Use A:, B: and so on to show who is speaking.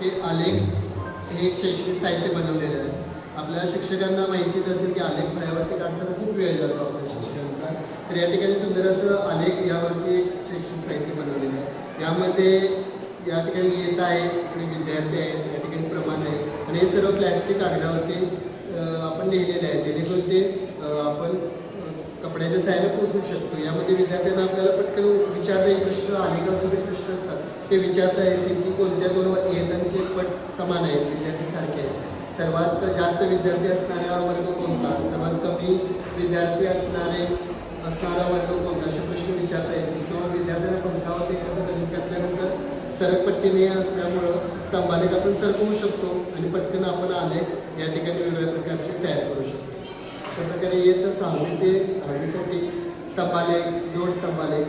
A: हे आलेख हे एक शैक्षणिक साहित्य बनवलेलं आहे. आपल्या शिक्षकांना माहितीच असेल की आलेख फळ्यावरती काढताना खूप वेळ जातो आपल्या शिक्षकांचा. तर या ठिकाणी सुंदर असं आलेख यावरती एक शैक्षणिक साहित्य बनवलेलं आहे. यामध्ये या ठिकाणी येत आहे इकडे विद्यार्थी आहेत या ठिकाणी प्रमाण आहे. आणि हे सर्व प्लॅस्टिक कागदावरती आपण लिहिलेले आहे. जेणेकरून ते आपण कपड्याच्या साह्याने पोचू शकतो. यामध्ये विद्यार्थ्यांना आपल्याला पटकन विचारता येईल प्रश्न आलेखावरचे जे प्रश्न असतात ते विचारता येतील की कोणत्या दोन येतांचे पट समान आहेत विद्यार्थी सारखे आहेत. सर्वात जास्त विद्यार्थी असणारा वर्ग कोणता? सर्वात कमी विद्यार्थी असणारे असणारा वर्ग कोणता? असे प्रश्न विचारता येतील. किंवा विद्यार्थ्यांना पंखावर एखादं गणित घातल्यानंतर सरकपट्टीने असल्यामुळं स्तंभालेख आपण सरकवू शकतो आणि पटकन आपण आलेख या ठिकाणी वेगवेगळ्या प्रकारचे तयार करू शकतो अशा प्रकारे येतं सहावी ते दहावीसाठी स्तंभालेख जोड स्तंभालेख